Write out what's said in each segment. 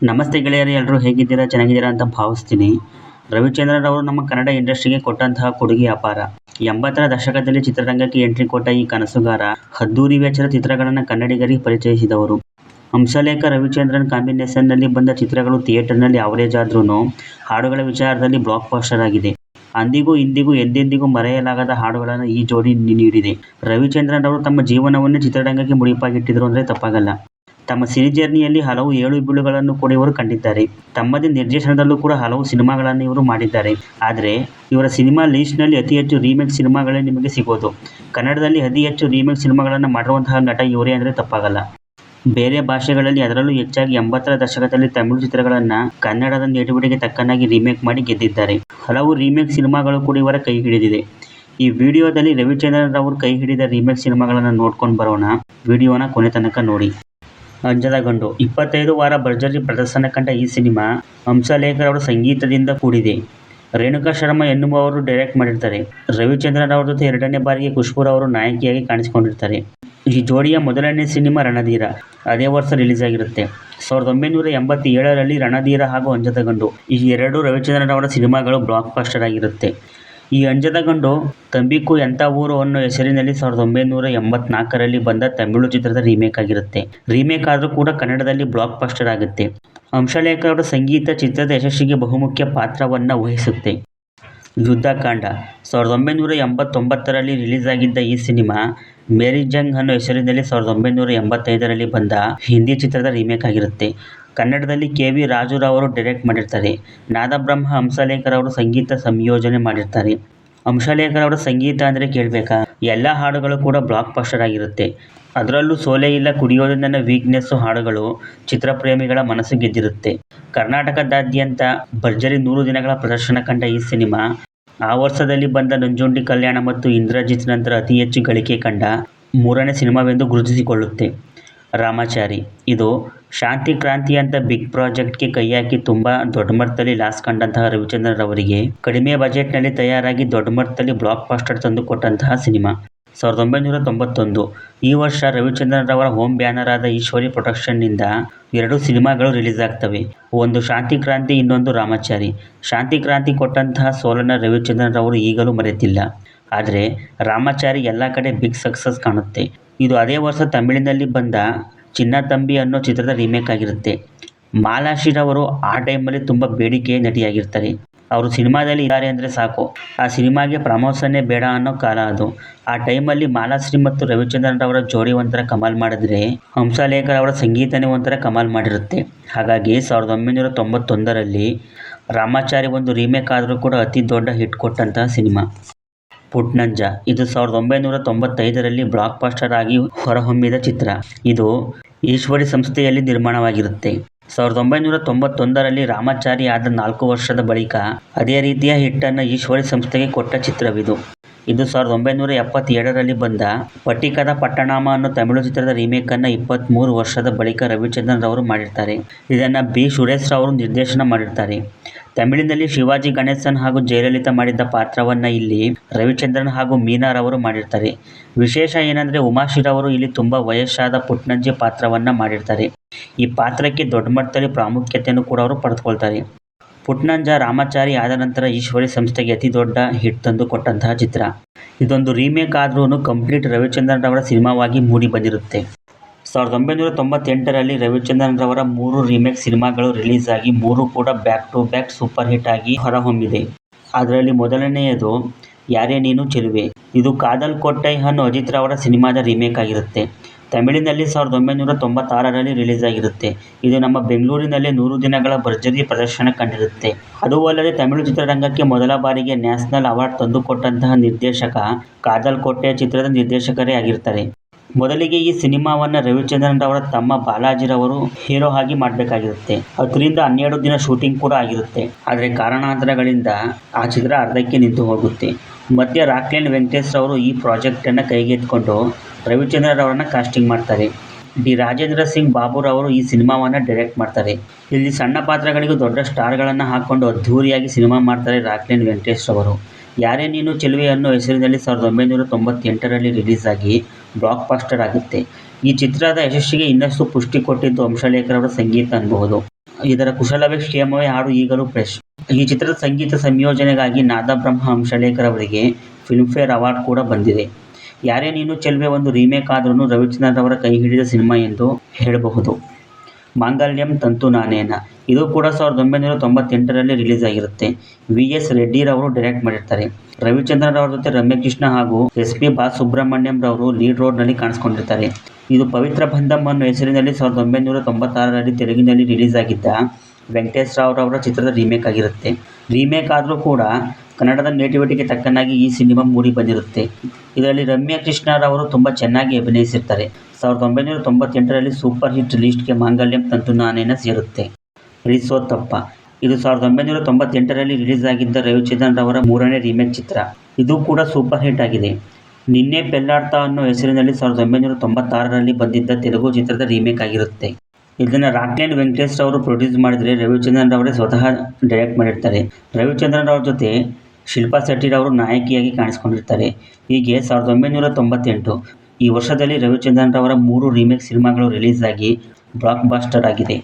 ನಮಸ್ತೆ ಗೆಳೆಯರು ಎಲ್ಲರೂ ಹೇಗಿದ್ದೀರಾ, ಚೆನ್ನಾಗಿದ್ದೀರಾ ಅಂತ ಭಾವಿಸ್ತೀನಿ. ರವಿಚಂದ್ರನ್ ಅವರು ನಮ್ಮ ಕನ್ನಡ ಇಂಡಸ್ಟ್ರಿಗೆ ಕೊಟ್ಟಂತಹ ಕೊಡುಗೆ ಅಪಾರ. ಎಂಬತ್ತರ ದಶಕದಲ್ಲಿ ಚಿತ್ರರಂಗಕ್ಕೆ ಎಂಟ್ರಿ ಕೊಟ್ಟ ಈ ಕನಸುಗಾರ, ಹದ್ದೂರಿ ವೇಚರ ಚಿತ್ರಗಳನ್ನು ಕನ್ನಡಿಗರಿಗೆ ಪರಿಚಯಿಸಿದವರು. ಹಂಸಲೇಖ ರವಿಚಂದ್ರನ್ ಕಾಂಬಿನೇಷನ್ನಲ್ಲಿ ಬಂದ ಚಿತ್ರಗಳು ಥಿಯೇಟರ್ನಲ್ಲಿ ಅವರೇಜ್ ಆದ್ರೂ ಹಾಡುಗಳ ವಿಚಾರದಲ್ಲಿ ಬ್ಲಾಕ್ ಬಾಸ್ಟರ್ ಆಗಿದೆ. ಅಂದಿಗೂ ಇಂದಿಗೂ ಎಂದೆಂದಿಗೂ ಮರೆಯಲಾಗದ ಹಾಡುಗಳನ್ನು ಈ ಜೋಡಿ ನೀಡಿದೆ. ರವಿಚಂದ್ರನ್ ಅವರು ತಮ್ಮ ಜೀವನವನ್ನೇ ಚಿತ್ರರಂಗಕ್ಕೆ ಮುಡಿಪಾಗಿಟ್ಟಿದ್ರು ಅಂದರೆ ತಪ್ಪಾಗಲ್ಲ. ತಮ್ಮ ಸಿನಿ ಜರ್ನಿಯಲ್ಲಿ ಹಲವು ಏಳು ಬೀಳುಗಳನ್ನು ಕೂಡ ಇವರು ಕಂಡಿದ್ದಾರೆ. ತಮ್ಮದೇ ನಿರ್ದೇಶನದಲ್ಲೂ ಕೂಡ ಹಲವು ಸಿನಿಮಾಗಳನ್ನು ಇವರು ಮಾಡಿದ್ದಾರೆ. ಆದರೆ, ಇವರ ಸಿನಿಮಾ ಲೀಸ್ಟ್ನಲ್ಲಿ ಅತಿ ಹೆಚ್ಚು ರೀಮೇಕ್ ಸಿನಿಮಾಗಳೇ ನಿಮಗೆ ಸಿಗೋದು. ಕನ್ನಡದಲ್ಲಿ ಅತಿ ಹೆಚ್ಚು ರೀಮೇಕ್ ಸಿನಿಮಾಗಳನ್ನು ಮಾಡಿರುವಂತಹ ನಟ ಇವರೇ ಅಂದರೆ ತಪ್ಪಾಗಲ್ಲ. ಬೇರೆ ಭಾಷೆಗಳಲ್ಲಿ ಅದರಲ್ಲೂ ಹೆಚ್ಚಾಗಿ ಎಂಬತ್ತರ ದಶಕದಲ್ಲಿ ತಮಿಳು ಚಿತ್ರಗಳನ್ನು ಕನ್ನಡದ ನೇಟಿವಿಟಿಗೆ ತಕ್ಕನಾಗಿ ರೀಮೇಕ್ ಮಾಡಿ ಗೆದ್ದಿದ್ದಾರೆ. ಹಲವು ರೀಮೇಕ್ ಸಿನಿಮಾಗಳು ಕೂಡ ಇವರ ಕೈ ಹಿಡಿದಿದೆ. ಈ ವಿಡಿಯೋದಲ್ಲಿ ರವಿಚಂದ್ರನ್ ಅವರು ಕೈ ಹಿಡಿದ ರೀಮೇಕ್ ಸಿನಿಮಾಗಳನ್ನು ನೋಡ್ಕೊಂಡು ಬರೋಣ. ವಿಡಿಯೋನ ಕೊನೆ ತನಕ ನೋಡಿ. ಅಂಜದ ಗಂಡು. ಇಪ್ಪತ್ತೈದು ವಾರ ಭರ್ಜರಿ ಪ್ರದರ್ಶನ ಕಂಡ ಈ ಸಿನಿಮಾ ಹಂಸಲೇಖರ್ ಅವರ ಸಂಗೀತದಿಂದ ಕೂಡಿದೆ. ರೇಣುಕಾ ಶರ್ಮಾ ಎನ್ನುವವರು ಡೈರೆಕ್ಟ್ ಮಾಡಿರ್ತಾರೆ. ರವಿಚಂದ್ರನ್ ಅವರ ಜೊತೆ ಎರಡನೇ ಬಾರಿಗೆ ಖುಷ್ಪುರ್ ಅವರು ನಾಯಕಿಯಾಗಿ ಕಾಣಿಸಿಕೊಂಡಿರ್ತಾರೆ. ಈ ಜೋಡಿಯ ಮೊದಲನೇ ಸಿನಿಮಾ ರಣಧೀರ. ಅದೇ ವರ್ಷ ರಿಲೀಸ್ ಆಗಿರುತ್ತೆ. ಸಾವಿರದ ಒಂಬೈನೂರ ಎಂಬತ್ತೇಳರಲ್ಲಿ ರಣಧೀರ ಹಾಗೂ ಅಂಜದ ಗಂಡು. ಈ ಎರಡು ರವಿಚಂದ್ರನ್ ಅವರ ಸಿನಿಮಾಗಳು ಬ್ಲಾಕ್ ಬಾಸ್ಟರ್ ಆಗಿರುತ್ತೆ. ಈ ಅಂಜದ ಗಂಡು ತಂಬಿಕು ಎಂಥ ಊರು ಅನ್ನೋ ಹೆಸರಿನಲ್ಲಿ ಸಾವಿರದ ಒಂಬೈನೂರ ಎಂಬತ್ನಾಲ್ಕರಲ್ಲಿ ಬಂದ ತಮಿಳು ಚಿತ್ರದ ರೀಮೇಕ್ ಆಗಿರುತ್ತೆ. ರೀಮೇಕ್ ಆದರೂ ಕೂಡ ಕನ್ನಡದಲ್ಲಿ ಬ್ಲಾಕ್ ಪಾಸ್ಟರ್ ಆಗುತ್ತೆ. ಅಂಶಲೇಖರ ಅವರ ಸಂಗೀತ ಚಿತ್ರದ ಯಶಸ್ಸಿಗೆ ಬಹುಮುಖ್ಯ ಪಾತ್ರವನ್ನು ವಹಿಸುತ್ತೆ. ಯುದ್ಧಕಾಂಡ. ಸಾವಿರದ ಒಂಬೈನೂರ ಎಂಬತ್ತೊಂಬತ್ತರಲ್ಲಿ ರಿಲೀಸ್ ಆಗಿದ್ದ ಈ ಸಿನಿಮಾ ಮೇರಿ ಜಂಗ್ ಅನ್ನೋ ಹೆಸರಿನಲ್ಲಿ ಸಾವಿರದ ಒಂಬೈನೂರ ಎಂಬತ್ತೈದರಲ್ಲಿ ಬಂದ ಹಿಂದಿ ಚಿತ್ರದ ರೀಮೇಕ್ ಆಗಿರುತ್ತೆ. ಕನ್ನಡದಲ್ಲಿ ಕೆ ವಿ ರಾಜುರವರು ಡೈರೆಕ್ಟ್ ಮಾಡಿರ್ತಾರೆ. ನಾದಬ್ರಹ್ಮ ಹಂಸಲೇಖರ್ ಅವರು ಸಂಗೀತ ಸಂಯೋಜನೆ ಮಾಡಿರ್ತಾರೆ. ಅವರ ಸಂಗೀತ ಅಂದರೆ ಕೇಳಬೇಕಾ? ಎಲ್ಲ ಹಾಡುಗಳು ಕೂಡ ಬ್ಲಾಕ್ ಬಸ್ಟರ್ ಆಗಿರುತ್ತೆ. ಅದರಲ್ಲೂ ಸೋಲೆ ಇಲ್ಲ ಕುಡಿಯೋದು ನನ್ನ ವೀಕ್ನೆಸ್ಸು ಹಾಡುಗಳು, ಚಿತ್ರಪ್ರೇಮಿಗಳ ಮನಸ್ಸು ಗೆದ್ದಿರುತ್ತೆ. ಕರ್ನಾಟಕದಾದ್ಯಂತ ಭರ್ಜರಿ ನೂರು ದಿನಗಳ ಪ್ರದರ್ಶನ ಕಂಡ ಈ ಸಿನಿಮಾ, ಆ ವರ್ಷದಲ್ಲಿ ಬಂದ ನಂಜುಂಡಿ ಕಲ್ಯಾಣ ಮತ್ತು ಇಂದ್ರಜಿತ್ ನಂತರ ಅತಿ ಹೆಚ್ಚು ಗಳಿಕೆ ಕಂಡ ಮೂರನೇ ಸಿನಿಮಾವೆಂದು ಗುರುತಿಸಿಕೊಳ್ಳುತ್ತೆ. ರಾಮಾಚಾರಿ. ಇದು ಶಾಂತಿ ಕ್ರಾಂತಿ ಅಂತ ಬಿಗ್ ಪ್ರಾಜೆಕ್ಟ್ಗೆ ಕೈ ಹಾಕಿ ತುಂಬ ದೊಡ್ಡ ಮಟ್ಟದಲ್ಲಿ ಲಾಸ್ ಕಂಡಂತಹ ರವಿಚಂದ್ರನ್ ಅವರಿಗೆ ಕಡಿಮೆ ಬಜೆಟ್ನಲ್ಲಿ ತಯಾರಾಗಿ ದೊಡ್ಡ ಮಟ್ಟದಲ್ಲಿ ಬ್ಲಾಕ್ ತಂದು ಕೊಟ್ಟಂತಹ ಸಿನಿಮಾ. ಸಾವಿರದ ಒಂಬೈನೂರ ತೊಂಬತ್ತೊಂದು. ಈ ವರ್ಷ ರವಿಚಂದ್ರನ್ ಅವರ ಹೋಮ್ ಬ್ಯಾನರ್ ಆದ ಈಶ್ವರಿ ಪ್ರೊಡಕ್ಷನ್ನಿಂದ ಎರಡು ಸಿನಿಮಾಗಳು ರಿಲೀಸ್ ಆಗ್ತವೆ. ಒಂದು ಶಾಂತಿ ಕ್ರಾಂತಿ, ಇನ್ನೊಂದು ರಾಮಾಚಾರಿ. ಶಾಂತಿ ಕ್ರಾಂತಿ ಕೊಟ್ಟಂತಹ ಸೋಲನ ರವಿಚಂದ್ರನ್ ಅವರು ಈಗಲೂ ಮರೆತಿಲ್ಲ. ಆದರೆ ರಾಮಾಚಾರಿ ಎಲ್ಲ ಕಡೆ ಬಿಗ್ ಸಕ್ಸಸ್ ಕಾಣುತ್ತೆ. ಇದು ಅದೇ ವರ್ಷ ತಮಿಳಿನಲ್ಲಿ ಬಂದ ಚಿನ್ನ ತಂಬಿ ಅನ್ನೋ ಚಿತ್ರದ ರೀಮೇಕ್ ಆಗಿರುತ್ತೆ. ಮಾಲಾಶ್ರೀರವರು ಆ ಟೈಮಲ್ಲಿ ತುಂಬ ಬೇಡಿಕೆ ನಟಿಯಾಗಿರ್ತಾರೆ. ಅವರು ಸಿನಿಮಾದಲ್ಲಿ ಇದ್ದಾರೆ ಅಂದರೆ ಸಾಕು. ಆ ಸಿನಿಮಾಗೆ ಪ್ರಮೋಷನ್ನೇ ಬೇಡ ಅನ್ನೋ ಕಾಲ ಅದು. ಆ ಟೈಮಲ್ಲಿ ಮಾಲಾಶ್ರೀ ಮತ್ತು ರವಿಚಂದ್ರನ್ ಅವರ ಜೋಡಿ ಒಂಥರ ಕಮಾಲ್ ಮಾಡಿದ್ರೆ ಹಂಸಲೇಖರ್ ಅವರ ಸಂಗೀತನೇ ಒಂಥರ ಕಮಾಲ್ ಮಾಡಿರುತ್ತೆ. ಹಾಗಾಗಿ ಸಾವಿರದ ಒಂಬೈನೂರ ತೊಂಬತ್ತೊಂದರಲ್ಲಿ ರಾಮಾಚಾರಿ ಒಂದು ರೀಮೇಕ್ ಆದರೂ ಕೂಡ ಅತಿ ದೊಡ್ಡ ಹಿಟ್ ಕೊಟ್ಟಂತಹ ಸಿನಿಮಾ. ಪುಟ್ನಂಜ. ಇದು ಸಾವಿರದ ಒಂಬೈನೂರ ತೊಂಬತ್ತೈದರಲ್ಲಿ ಬ್ಲಾಕ್ ಬಾಸ್ಟರ್ ಆಗಿ ಹೊರಹೊಮ್ಮಿದ ಚಿತ್ರ. ಇದು ಈಶ್ವರಿ ಸಂಸ್ಥೆಯಲ್ಲಿ ನಿರ್ಮಾಣವಾಗಿರುತ್ತೆ. ಸಾವಿರದ ಒಂಬೈನೂರ ತೊಂಬತ್ತೊಂದರಲ್ಲಿ ರಾಮಾಚಾರಿ ಆದ ನಾಲ್ಕು ವರ್ಷದ ಬಳಿಕ ಅದೇ ರೀತಿಯ ಹಿಟ್ಟನ್ನು ಈಶ್ವರಿ ಸಂಸ್ಥೆಗೆ ಕೊಟ್ಟ ಚಿತ್ರವಿದು. ಇದು ಸಾವಿರದ ಒಂಬೈನೂರ ಎಪ್ಪತ್ತೇಳರಲ್ಲಿ ಬಂದ ಪಟ್ಟಿಕದ ಪಟ್ಟಣಾಮ ಅನ್ನೋ ತಮಿಳು ಚಿತ್ರದ ರೀಮೇಕನ್ನು ಇಪ್ಪತ್ತ್ಮೂರು ವರ್ಷದ ಬಳಿಕ ರವಿಚಂದ್ರನ್ ಅವರು ಮಾಡಿರ್ತಾರೆ. ಇದನ್ನು ಬಿ. ಸುರೇಶ್ ಅವರು ನಿರ್ದೇಶನ ಮಾಡಿರ್ತಾರೆ. ತಮಿಳಿನಲ್ಲಿ ಶಿವಾಜಿ ಗಣೇಶನ್ ಹಾಗೂ ಜಯಲಲಿತಾ ಮಾಡಿದ್ದ ಪಾತ್ರವನ್ನು ಇಲ್ಲಿ ರವಿಚಂದ್ರನ್ ಹಾಗೂ ಮೀನಾರವರು ಮಾಡಿರ್ತಾರೆ. ವಿಶೇಷ ಏನಂದರೆ ಉಮಾಶಿರವರು ಇಲ್ಲಿ ತುಂಬ ವಯಸ್ಸಾದ ಪುಟ್ನಜ್ಜಿ ಪಾತ್ರವನ್ನು ಮಾಡಿರ್ತಾರೆ. ಈ ಪಾತ್ರಕ್ಕೆ ದೊಡ್ಡ ಮಟ್ಟದಲ್ಲಿ ಪ್ರಾಮುಖ್ಯತೆಯನ್ನು ಕೂಡ ಅವರು ಪಡೆದುಕೊಳ್ತಾರೆ. ಪುಟ್ನಂಜ ರಾಮಾಚಾರಿ ಆದ ನಂತರ ಈಶ್ವರಿ ಸಂಸ್ಥೆಗೆ ಅತಿ ದೊಡ್ಡ ಹಿಟ್ ತಂದು ಕೊಟ್ಟಂತಹ ಚಿತ್ರ. ಇದೊಂದು ರೀಮೇಕ್ ಆದ್ರೂ ಕಂಪ್ಲೀಟ್ ರವಿಚಂದ್ರನ್ ಅವರ ಸಿನಿಮಾವಾಗಿ ಮೂಡಿ ಬಂದಿರುತ್ತೆ. ಸಾವಿರದ ಒಂಬೈನೂರ ತೊಂಬತ್ತೆಂಟರಲ್ಲಿ ರವಿಚಂದ್ರನ್ ರವರ ಮೂರು ರೀಮೇಕ್ ಸಿನಿಮಾಗಳು ರಿಲೀಸ್ ಆಗಿ ಮೂರು ಕೂಡ back to back super hit ಆಗಿ ಹೊರಹೊಮ್ಮಿದೆ. ಅದರಲ್ಲಿ ಮೊದಲನೆಯದು ಯಾರೇ ನೀನು ಚೆಲುವೆ. ಇದು ಕಾದಲ್ ಕೊಟ್ಟೈ ಹನ್ ಅಜಿತ್ ರವರ ಸಿನಿಮಾದ ರೀಮೇಕ್ ಆಗಿರುತ್ತೆ. ತಮಿಳಿನಲ್ಲಿ ಸಾವಿರದ ಒಂಬೈನೂರ ತೊಂಬತ್ತಾರರಲ್ಲಿ ರಿಲೀಸ್ ಆಗಿರುತ್ತೆ ಇದು ನಮ್ಮ ಬೆಂಗಳೂರಿನಲ್ಲಿ ನೂರು ದಿನಗಳ ಭರ್ಜರಿ ಪ್ರದರ್ಶನ ಕಂಡಿರುತ್ತೆ. ಅದು ಅಲ್ಲದೆ ತಮಿಳು ಚಿತ್ರರಂಗಕ್ಕೆ ಮೊದಲ ಬಾರಿಗೆ ನ್ಯಾಷನಲ್ ಅವಾರ್ಡ್ ತಂದುಕೊಟ್ಟಂತಹ ನಿರ್ದೇಶಕ ಕಾದಲ್ ಕೊಟ್ಟೆ ಚಿತ್ರದ ನಿರ್ದೇಶಕರೇ ಆಗಿರ್ತಾರೆ. ಮೊದಲಿಗೆ ಈ ಸಿನಿಮಾವನ್ನು ರವಿಚಂದ್ರನ್ ಅವರ ತಮ್ಮ ಬಾಲಾಜಿರವರು ಹೀರೋ ಆಗಿ ಮಾಡಬೇಕಾಗಿರುತ್ತೆ. ಹತ್ತರಿಂದ ಹನ್ನೆರಡು ದಿನ ಶೂಟಿಂಗ್ ಕೂಡ ಆಗಿರುತ್ತೆ. ಆದರೆ ಕಾರಣಾಂತರಗಳಿಂದ ಆ ಚಿತ್ರ ಅರ್ಧಕ್ಕೆ ನಿಂತು ಹೋಗುತ್ತೆ. ಮಧ್ಯ ರಾಕ್ಲೈನ್ ವೆಂಕಟೇಶ್ ಅವರು ಈ ಪ್ರಾಜೆಕ್ಟನ್ನು ಕೈಗೆತ್ತಿಕೊಂಡು ರವಿಚಂದ್ರನ್ ಅವರನ್ನು ಕಾಸ್ಟಿಂಗ್ ಮಾಡ್ತಾರೆ. ಡಿ ರಾಜೇಂದ್ರ ಸಿಂಗ್ ಬಾಬುರವರು ಈ ಸಿನಿಮಾವನ್ನು ಡೈರೆಕ್ಟ್ ಮಾಡ್ತಾರೆ. ಇಲ್ಲಿ ಸಣ್ಣ ಪಾತ್ರಗಳಿಗೂ ದೊಡ್ಡ ಸ್ಟಾರ್ಗಳನ್ನು ಹಾಕ್ಕೊಂಡು ಅದ್ಧೂರಿಯಾಗಿ ಸಿನಿಮಾ ಮಾಡ್ತಾರೆ ರಾಕ್ಲೈನ್ ವೆಂಕಟೇಶ್ ಅವರು ಯಾರೇ ನೀನು ಚೆಲುವೆ ಅನ್ನೋ ಹೆಸರಿನಲ್ಲಿ ಸಾವಿರದ ಒಂಬೈನೂರ ತೊಂಬತ್ತೆಂಟರಲ್ಲಿ ರಿಲೀಸ್ ಆಗಿ ಬ್ಲಾಕ್ ಪಾಸ್ಟರ್ ಆಗುತ್ತೆ. ಈ ಚಿತ್ರದ ಯಶಸ್ಸಿಗೆ ಇನ್ನಷ್ಟು ಪುಷ್ಟಿ ಕೊಟ್ಟಿದ್ದು ಅಂಶಲೇಖರ್ ಅವರ ಸಂಗೀತ ಅನ್ಬಹುದು. ಇದರ ಕುಶಲವೇ ಕ್ಷೇಮವೇ ಹಾಡು ಈಗಲೂ ಫ್ರೆಶ್ ಈ ಚಿತ್ರದ ಸಂಗೀತ ಸಂಯೋಜನೆಗಾಗಿ ನಾದಬ್ರಹ್ಮ ಹಂಸಲೇಖರ್ ಅವರಿಗೆ ಫಿಲ್ಮ್ಫೇರ್ ಅವಾರ್ಡ್ ಕೂಡ ಬಂದಿದೆ. ಯಾರೇ ನೀನು ಚೆಲುವೆ ಒಂದು ರೀಮೇಕ್ ಆದ್ರೂ ರವಿಚಂದ್ರನ್ ಅವರ ಕೈ ಹಿಡಿದ ಸಿನಿಮಾ ಎಂದು ಹೇಳಬಹುದು. ಮಾಂಗಲ್ಯಂ ತಂತು ನಾನೇನ ಇದು ಕೂಡ ಸಾವಿರದ ಒಂಬೈನೂರ ತೊಂಬತ್ತೆಂಟರಲ್ಲಿ ರಿಲೀಸ್ ಆಗಿರುತ್ತೆ ವಿ. ಎಸ್. ರೆಡ್ಡಿರವರು ಡೈರೆಕ್ಟ್ ಮಾಡಿರ್ತಾರೆ. ರವಿಚಂದ್ರನ್ ಅವರ ಜೊತೆ ರಮ್ಯಕೃಷ್ಣ ಹಾಗೂ ಎಸ್. ಪಿ. ಬಾಲಸುಬ್ರಹ್ಮಣ್ಯಂ ರವರು ಲೀಡ್ ರೋಡ್ನಲ್ಲಿ ಕಾಣಿಸ್ಕೊಂಡಿರ್ತಾರೆ. ಇದು ಪವಿತ್ರ ಬಂಧಮ್ ಅನ್ನೋ ಹೆಸರಿನಲ್ಲಿ ಸಾವಿರದ ಒಂಬೈನೂರ ತೊಂಬತ್ತಾರರಲ್ಲಿ ತೆಲುಗಿನಲ್ಲಿ ರಿಲೀಸ್ ಆಗಿದ್ದ ವೆಂಕಟೇಶ್ ರಾವ್ ರವರ ಚಿತ್ರದ ರೀಮೇಕ್ ಆಗಿರುತ್ತೆ. ರೀಮೇಕ್ ಆದರೂ ಕೂಡ ಕನ್ನಡದ ನೇಟಿವಿಟಿಗೆ ತಕ್ಕನಾಗಿ ಈ ಸಿನಿಮಾ ಮೂಡಿ ಬಂದಿರುತ್ತೆ. ಇದರಲ್ಲಿ ರಮ್ಯಾ ಕೃಷ್ಣರವರು ತುಂಬ ಚೆನ್ನಾಗಿ ಅಭಿನಯಿಸಿರ್ತಾರೆ. ಸಾವಿರದ ಒಂಬೈನೂರ ತೊಂಬತ್ತೆಂಟರಲ್ಲಿ ಸೂಪರ್ ಹಿಟ್ ಲಿಸ್ಟ್ಗೆ ಮಾಂಗಲ್ಯಂ ತಂತು ನಾನೇನ ಸೇರುತ್ತೆ. ರಿಸೋ ತಪ್ಪ ಇದು ಸಾವಿರದ ಒಂಬೈನೂರ ತೊಂಬತ್ತೆಂಟರಲ್ಲಿ ರಿಲೀಸ್ ಆಗಿದ್ದ ರವಿಚಂದ್ರನ್ ರವರ ಮೂರನೇ ರೀಮೇಕ್ ಚಿತ್ರ. ಇದು ಕೂಡ ಸೂಪರ್ ಹಿಟ್ ಆಗಿದೆ. ನಿನ್ನೆ ಪೆಲ್ಲಾಡ್ತಾ ಅನ್ನೋ ಹೆಸರಿನಲ್ಲಿ ಸಾವಿರದ ಒಂಬೈನೂರ ತೊಂಬತ್ತಾರರಲ್ಲಿ ಬಂದಿದ್ದ ತೆಲುಗು ಚಿತ್ರದ ರೀಮೇಕ್ ಆಗಿರುತ್ತೆ. ಇದನ್ನು ರಾಕ್ಲೈನ್ ವೆಂಕಟೇಶ್ ಅವರು ಪ್ರೊಡ್ಯೂಸ್ ಮಾಡಿದರೆ ರವಿಚಂದ್ರನ್ ರವರೇ ಸ್ವತಃ ಡೈರೆಕ್ಟ್ ಮಾಡಿರ್ತಾರೆ. ರವಿಚಂದ್ರನ್ ಅವರ ಜೊತೆ ಶಿಲ್ಪಾ ಶೆಟ್ಟಿರವರು ನಾಯಕಿಯಾಗಿ ಕಾಣಿಸಿಕೊಂಡಿರ್ತಾರೆ. ಹೀಗೆ ಸಾವಿರದ ಒಂಬೈನೂರ ತೊಂಬತ್ತೆಂಟು ಈ ವರ್ಷದಲ್ಲಿ ರವಿಚಂದ್ರನ್ ರವರ ಮೂರು ರೀಮೇಕ್ ಸಿನಿಮಾಗಳು ರಿಲೀಸ್ ಆಗಿ ಬ್ಲಾಕ್ ಬಾಸ್ಟರ್ ಆಗಿದೆ.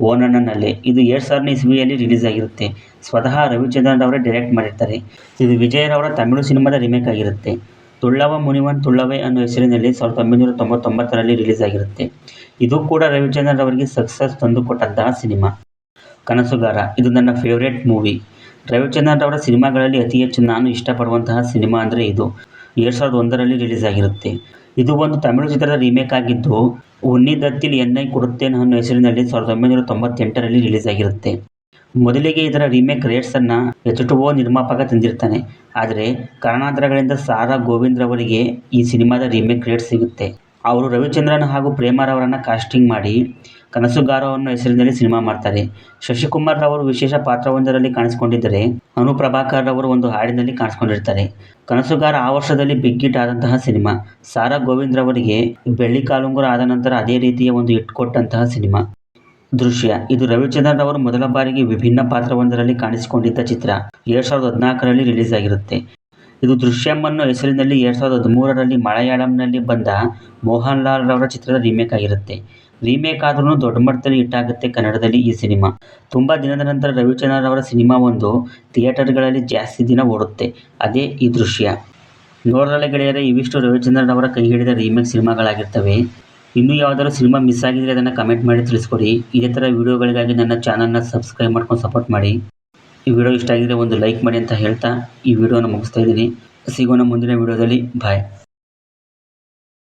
ಓನಣ್ಣನಲ್ಲೇ ಇದು ಎರಡು ಸಾವಿರದ ಇಸ್ವಿಯಲ್ಲಿ ರಿಲೀಸ್ ಆಗಿರುತ್ತೆ. ಸ್ವತಃ ರವಿಚಂದ್ರನ್ ರವರೇ ಡೈರೆಕ್ಟ್ ಮಾಡಿರ್ತಾರೆ. ಇದು ವಿಜಯರವರ ತಮಿಳು ಸಿನಿಮಾದ ರಿಮೇಕ್ ಆಗಿರುತ್ತೆ. ತುಳ್ಳವ ಮುನಿವನ್ ತುಳ್ಳವೆ ಅನ್ನೋ ಹೆಸರಿನಲ್ಲಿ ಸಾವಿರದ ಒಂಬೈನೂರ ತೊಂಬತ್ತೊಂಬತ್ತರಲ್ಲಿ ರಿಲೀಸ್ ಆಗಿರುತ್ತೆ. ಇದು ಕೂಡ ರವಿಚಂದ್ರನ್ ಅವರಿಗೆ ಸಕ್ಸಸ್ ತಂದುಕೊಟ್ಟಂತಹ ಸಿನಿಮಾ. ಕನಸುಗಾರ, ಇದು ನನ್ನ ಫೇವ್ರೇಟ್ ಮೂವಿ. ರವಿಚಂದ್ರನ್ ಅವರ ಸಿನಿಮಾಗಳಲ್ಲಿ ಅತಿ ಹೆಚ್ಚು ನಾನು ಇಷ್ಟಪಡುವಂತಹ ಸಿನಿಮಾ ಅಂದರೆ ಇದು. ಎರಡು ಸಾವಿರದ ಒಂದರಲ್ಲಿ ರಿಲೀಸ್ ಆಗಿರುತ್ತೆ. ಇದು ಒಂದು ತಮಿಳು ಚಿತ್ರದ ರೀಮೇಕ್ ಆಗಿದ್ದು ಉನ್ನಿದತ್ತಿಲ್ ಎನ್ನೈ ಕೊಡುತ್ತೇನೆ ಅನ್ನೋ ಹೆಸರಿನಲ್ಲಿ ಸಾವಿರದ ಒಂಬೈನೂರ ತೊಂಬತ್ತೆಂಟರಲ್ಲಿ ರಿಲೀಸ್ ಆಗಿರುತ್ತೆ. ಮೊದಲಿಗೆ ಇದರ ರೀಮೇಕ್ ರೇಟ್ಸನ್ನು ಎಚ್ ಟು ಓ ನಿರ್ಮಾಪಕ ತಂದಿರ್ತಾನೆ. ಆದರೆ, ಕಾರಣಾಂತರಗಳಿಂದ ಸಾರಾ ಗೋವಿಂದ್ರವರಿಗೆ ಈ ಸಿನಿಮಾದ ರೀಮೇಕ್ ರೇಟ್ ಸಿಗುತ್ತೆ. ಅವರು ರವಿಚಂದ್ರನ್ ಹಾಗೂ ಪ್ರೇಮರವರನ್ನು ಕಾಸ್ಟಿಂಗ್ ಮಾಡಿ ಕನಸುಗಾರ ಅನ್ನೋ ಹೆಸರಿನಲ್ಲಿ ಸಿನಿಮಾ ಮಾಡ್ತಾರೆ. ಶಶಿಕುಮಾರ್ ರವರು ವಿಶೇಷ ಪಾತ್ರವೊಂದರಲ್ಲಿ ಕಾಣಿಸಿಕೊಂಡಿದ್ದರೆ, ಅನು ಪ್ರಭಾಕರ್ ರವರು ಒಂದು ಹಾಡಿನಲ್ಲಿ ಕಾಣಿಸಿಕೊಂಡಿರ್ತಾರೆ. ಕನಸುಗಾರ ಆ ವರ್ಷದಲ್ಲಿ ಬಿಗ್ ಹಿಟ್ ಆದಂತಹ ಸಿನಿಮಾ. ಸಾರಾ ಗೋವಿಂದ್ ರವರಿಗೆ ಬೆಳ್ಳಿ ಕಾಲುಂಗುರ ಆದ ನಂತರ ಅದೇ ರೀತಿಯ ಒಂದು ಹಿಟ್ ಕೊಟ್ಟಂತಹ ಸಿನಿಮಾ. ದೃಶ್ಯ. ಇದು ರವಿಚಂದ್ರನ್ ಅವರು ಮೊದಲ ಬಾರಿಗೆ ವಿಭಿನ್ನ ಪಾತ್ರವೊಂದರಲ್ಲಿ ಕಾಣಿಸಿಕೊಂಡಿದ್ದ ಚಿತ್ರ. ಎರಡು ಸಾವಿರದ ಹದಿನಾಲ್ಕರಲ್ಲಿ ರಿಲೀಸ್ ಆಗಿರುತ್ತೆ. ಇದು ದೃಶ್ಯಂ ಅನ್ನೋ ಹೆಸರಿನಲ್ಲಿ ಎರಡು ಸಾವಿರದ ಹದಿಮೂರರಲ್ಲಿ ಮಲಯಾಳಂನಲ್ಲಿ ಬಂದ ಮೋಹನ್ ಲಾಲ್ ರವರ ಚಿತ್ರದ ರೀಮೇಕ್ ಆಗಿರುತ್ತೆ. ರೀಮೇಕ್ ಆದ್ರೂ ದೊಡ್ಡ ಮಟ್ಟದಲ್ಲಿ ಹಿಟ್ ಆಗುತ್ತೆ ಕನ್ನಡದಲ್ಲಿ ಈ ಸಿನಿಮಾ. ತುಂಬ ದಿನದ ನಂತರ ರವಿಚಂದ್ರನ್ ಅವರ ಸಿನಿಮಾ ಒಂದು ಥಿಯೇಟರ್ಗಳಲ್ಲಿ ಜಾಸ್ತಿ ದಿನ ಓಡುತ್ತೆ. ಅದೇ ಈ ದೃಶ್ಯ. ನೋಡರಲ್ಲ ಗೆಳೆಯರೆ, ಇವಿಷ್ಟು ರವಿಚಂದ್ರನ್ ಅವರ ಕೈ ಹಿಡಿದ ರೀಮೇಕ್ ಸಿನಿಮಾಗಳಾಗಿರ್ತವೆ. ಇನ್ನೂ ಯಾವುದಾದ್ರು ಸಿನಿಮಾ ಮಿಸ್ ಆಗಿದ್ರೆ ಅದನ್ನು ಕಮೆಂಟ್ ಮಾಡಿ ತಿಳಿಸ್ಕೊಡಿ. ಇದೇ ಥರ ವೀಡಿಯೋಗಳಿಗಾಗಿ ನನ್ನ ಚಾನಲ್ನ ಸಬ್ಸ್ಕ್ರೈಬ್ ಮಾಡ್ಕೊಂಡು ಸಪೋರ್ಟ್ ಮಾಡಿ. ಈ ವಿಡಿಯೋ ಇಷ್ಟ ಆಗಿದ್ರೆ ಒಂದು ಲೈಕ್ ಮಾಡಿ ಅಂತ ಹೇಳ್ತಾ ಈ ವಿಡಿಯೋನ ಮುಗಿಸ್ತಾ ಇದ್ದೀನಿ. ಸಿಗೋಣ ಮುಂದಿನ ವಿಡಿಯೋದಲ್ಲಿ ಬಾಯ್